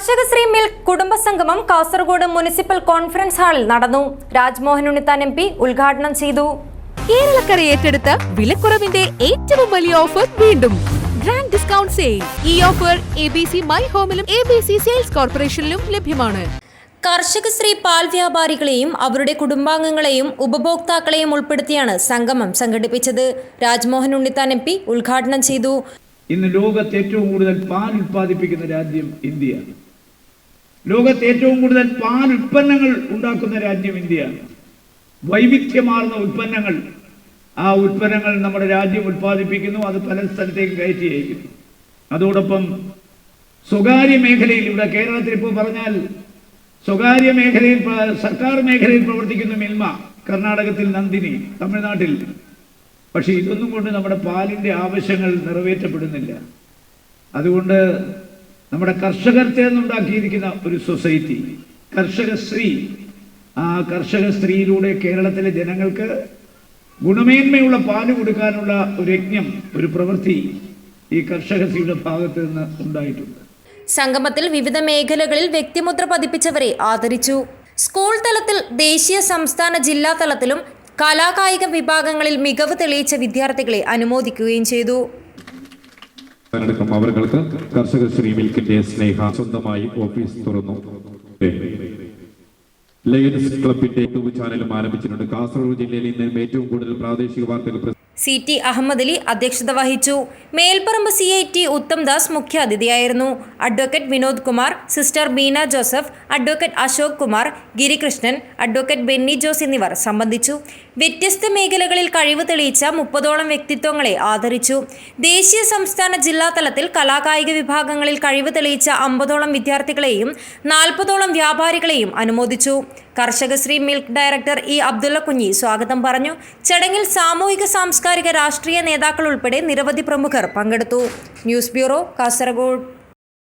Karshakasree milk കുടുംബസംഗമം Kasaragod municipal conference ഹാളിൽ നടന്നു. രാജ്മോഹൻ ഉണ്ണിത്താൻ എം പി ഉദ്ഘാടനം ചെയ്തു. കേരളക്കര ഏറ്റെടുത്ത വിലക്കുറവിന്റെ ഏറ്റവും വലിയ ഓഫർ വീണ്ടും. ഗ്രാൻഡ് ഡിസ്കൗണ്ട് സെയിൽ ഈ offer A B C my ഹോമിലും A B C sales കോർപ്പറേഷനിലും ലഭ്യമാണ്. കർഷക കർഷകശ്രീ പാൽ വ്യാപാരികളെയും അവരുടെ കുടുംബാംഗങ്ങളെയും ഉപഭോക്താക്കളെയും ഉൾപ്പെടുത്തിയാണ് സംഗമം സംഘടിപ്പിച്ചത്. രാജ്മോഹൻ ഉണ്ണിത്താൻ എം പി ഉദ്ഘാടനം ചെയ്തു. ഇന്ന് ലോകത്ത് ഏറ്റവും കൂടുതൽ പാൽ ഉൽപ്പാദിപ്പിക്കുന്ന രാജ്യം ഇന്ത്യയാണ്. ലോകത്ത് ഏറ്റവും കൂടുതൽ പാൽ ഉൽപ്പന്നങ്ങൾ ഉണ്ടാക്കുന്ന രാജ്യം ഇന്ത്യയാണ് വൈവിധ്യമാർന്ന ഉൽപ്പന്നങ്ങൾ. ആ ഉൽപ്പന്നങ്ങൾ നമ്മുടെ രാജ്യം ഉൽപ്പാദിപ്പിക്കുന്നു അത് പല സ്ഥലത്തേക്ക് കയറ്റി അയക്കുന്നു. അതോടൊപ്പം സ്വകാര്യ മേഖലയിൽ ഇവിടെ കേരളത്തിൽ ഇപ്പോൾ പറഞ്ഞാൽ സ്വകാര്യ മേഖലയിൽ സർക്കാർ മേഖലയിൽ പ്രവർത്തിക്കുന്ന മിൽമ കർണാടകത്തിൽ നന്ദിനി തമിഴ്നാട്ടിൽ. പക്ഷെ ഇതൊന്നും കൊണ്ട് നമ്മുടെ പാലിന്റെ ആവശ്യങ്ങൾ നിറവേറ്റപ്പെടുന്നില്ല. അതുകൊണ്ട് നമ്മുടെ കർഷകർ ചേർന്നുണ്ടാക്കിയിരിക്കുന്ന ഒരു സൊസൈറ്റി കർഷക സ്ത്രീ. ആ കർഷക സ്ത്രീയിലൂടെ കേരളത്തിലെ ജനങ്ങൾക്ക് ഗുണമേന്മയുള്ള പാൽ കൊടുക്കാനുള്ള ഒരു യജ്ഞം ഒരു പ്രവൃത്തി ഈ കർഷക സ്ത്രീയുടെ ഭാഗത്ത് നിന്ന് ഉണ്ടായിട്ടുണ്ട്. സംഗമത്തിൽ വിവിധ മേഖലകളിൽ വ്യക്തിമുദ്ര പതിപ്പിച്ചവരെ ആദരിച്ചു. സ്കൂൾ തലത്തിൽ ദേശീയ സംസ്ഥാന ജില്ലാ തലത്തിലും കലാകായിക വിഭാഗങ്ങളിൽ മികവ് തെളിയിച്ച വിദ്യാർത്ഥികളെ അനുമോദിക്കുകയും ചെയ്തു. അടക്കം അവർക്ക് കർഷക ശ്രീ മിൽക്കിന്റെ സ്നേഹ സ്വന്തമായി ഓഫീസ് തുറന്നു. ലയൻസ് ക്ലബിന്റെ യൂട്യൂബ് ചാനലും ആരംഭിച്ചിട്ടുണ്ട്. കാസർഗോഡ് ജില്ലയിൽ ഇന്ന് ഏറ്റവും കൂടുതൽ പ്രാദേശിക വാർത്തകൾ സി ടി അഹമ്മദ് അലി അധ്യക്ഷത വഹിച്ചു. Melparamba C I T Uthamdas മുഖ്യാതിഥിയായിരുന്നു. Advocate Vinod Kumar sister Beena Joseph advocate Ashok Kumar Girikrishnan advocate Benny Jose എന്നിവർ സംബന്ധിച്ചു. വ്യത്യസ്ത മേഖലകളിൽ കഴിവ് തെളിയിച്ച മുപ്പതോളം വ്യക്തിത്വങ്ങളെ ആദരിച്ചു. ദേശീയ സംസ്ഥാന ജില്ലാ തലത്തിൽ കലാകായിക വിഭാഗങ്ങളിൽ കഴിവ് തെളിയിച്ച അമ്പതോളം വിദ്യാർത്ഥികളെയും നാൽപ്പതോളം വ്യാപാരികളെയും അനുമോദിച്ചു. Karshakasree milk director E Abdulla Kunhi സ്വാഗതം പറഞ്ഞു. ചടങ്ങിൽ സാമൂഹിക സാംസ്കാരിക രാഷ്ട്രീയ നേതാക്കൾ ഉൾപ്പെടെ നിരവധി പ്രമുഖർ പങ്കെടുത്തു. News bureau Kasaragod.